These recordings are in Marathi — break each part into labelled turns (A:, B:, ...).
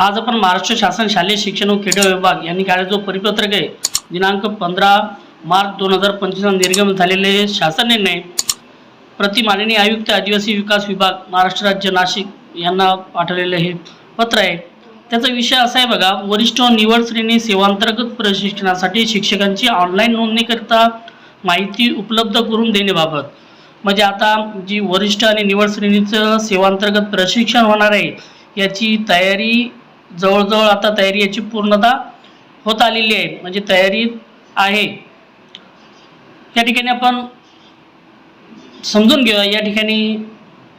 A: आज आपण महाराष्ट्र शासन शालेय शिक्षण व क्रीडा विभाग यांनी काढलेला जो परिपत्रक आहे. दिनांक पंधरा मार्च दोन हजार पंचवीसला निर्गमन झालेले शासन निर्णय. प्रति माननीय आयुक्त आदिवासी विकास विभाग महाराष्ट्र राज्य नाशिक यांना पाठवलेले हे पत्र आहे. त्याचा विषय असा आहे बघा वरिष्ठ निवड श्रेणी सेवांतर्गत प्रशिक्षणासाठी शिक्षकांची ऑनलाईन नोंदणीकरिता माहिती उपलब्ध करून देण्याबाबत. म्हणजे आता जी वरिष्ठ आणि निवड श्रेणीचं सेवांतर्गत प्रशिक्षण होणार आहे याची तयारी जवळजवळ आता तयारी याची पूर्णता होत आलेली आहे म्हणजे तयारी आहे. या ठिकाणी आपण समजून घेऊया या ठिकाणी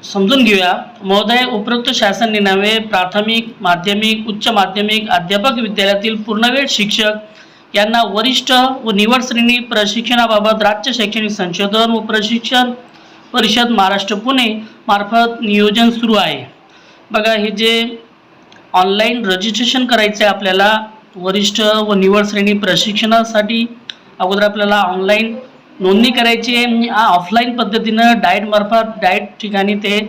A: समजून घेऊया. महोदय उपरोक्त शासन निनावे प्राथमिक माध्यमिक उच्च माध्यमिक अध्यापक विद्यालयातील पूर्णवेळ शिक्षक यांना वरिष्ठ व निवड श्रेणी प्रशिक्षणाबाबत राज्य शैक्षणिक संशोधन व प्रशिक्षण परिषद महाराष्ट्र पुणे मार्फत नियोजन सुरू आहे. बघा हे जे ऑनलाईन रजिस्ट्रेशन करायचं आहे आपल्याला. वरिष्ठ व निवड श्रेणी प्रशिक्षणासाठी अगोदर आपल्याला ऑनलाईन नोंदणी करायची आहे. म्हणजे ऑफलाईन पद्धतीनं डाएटमार्फत डाएट ठिकाणी ते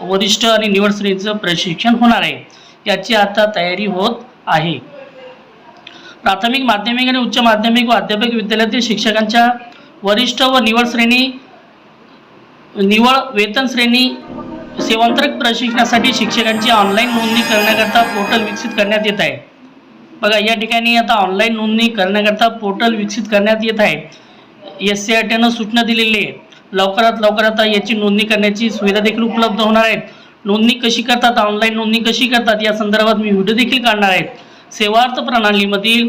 A: वरिष्ठ आणि निवड श्रेणीचं प्रशिक्षण होणार आहे. याची आता तयारी होत आहे. प्राथमिक माध्यमिक आणि उच्च माध्यमिक व अध्यापक विद्यालयातील शिक्षकांच्या वरिष्ठ व निवड श्रेणी निवड वेतन श्रेणी सेवांतरक प्रशिक्षणासाठी शिक्षकांची ऑनलाईन नोंदणी करण्याकरता पोर्टल विकसित करण्यात येत आहे. बघा या ठिकाणी आता ऑनलाईन नोंदणी करण्याकरता पोर्टल विकसित करण्यात येत आहे. एस सी आर टीनं सूचना दिलेली आहे. लवकरात लवकर आता याची नोंदणी करण्याची सुविधा देखील उपलब्ध होणार आहे नोंदणी कशी करतात? ऑनलाईन नोंदणी कशी करतात? या संदर्भात मी व्हिडिओ देखील काढणार आहे. सेवार्थ प्रणालीमधील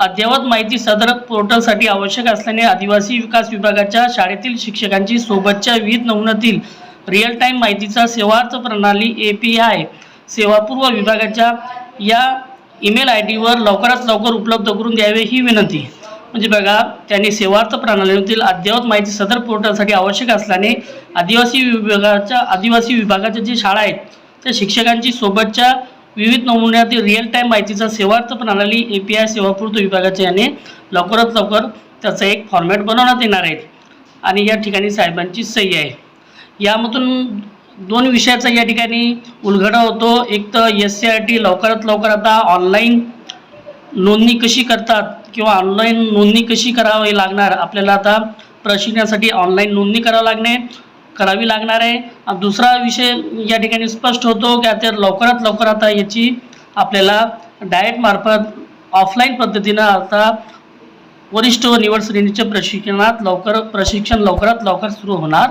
A: अद्ययावत माहिती सदर पोर्टलसाठी आवश्यक असल्याने आदिवासी विकास विभागाच्या शाळेतील शिक्षकांची सोबतच्या विविध नमुन्यातील रिअल टाईम माहितीचा सेवार्थ प्रणाली ए पी आय सेवापूर्व विभागाच्या या ईमेल आय डीवर लवकरात लवकर उपलब्ध करून द्यावे ही विनंती. म्हणजे बघा त्यांनी सेवार्थ प्रणालीमधील अद्ययावत माहिती सदर पोर्टलसाठी आवश्यक असल्याने आदिवासी विभागाच्या आदिवासी विभागाच्या जी शाळा आहेत त्या शिक्षकांची सोबतच्या विविध नमुन्यातील रिअल टाईम माहितीचा सेवार्थ प्रणाली ए पी आय सेवापूर्त विभागाच्या याने लवकरात लवकर त्याचा एक फॉर्मॅट बनवण्यात येणार आहे. आणि या ठिकाणी साहेबांची सही आहे. यामधून दोन विषयाचा या ठिकाणी उलगडा होतो. एक तर एस सी आर टी लवकरात लवकर आता ऑनलाईन नोंदणी कशी करतात किंवा ऑनलाईन नोंदणी कशी करावी लागणार? आपल्याला आता प्रशिक्षणासाठी ऑनलाईन नोंदणी करावी लागणे करावी लागणार आहे. दुसरा विषय या ठिकाणी स्पष्ट होतो की आता लवकरात लवकर आता याची आपल्याला डायटमार्फत ऑफलाईन पद्धतीनं आता वरिष्ठ व निवड श्रेणीच्या प्रशिक्षणात लवकर प्रशिक्षण लवकरात लवकर सुरू होणार.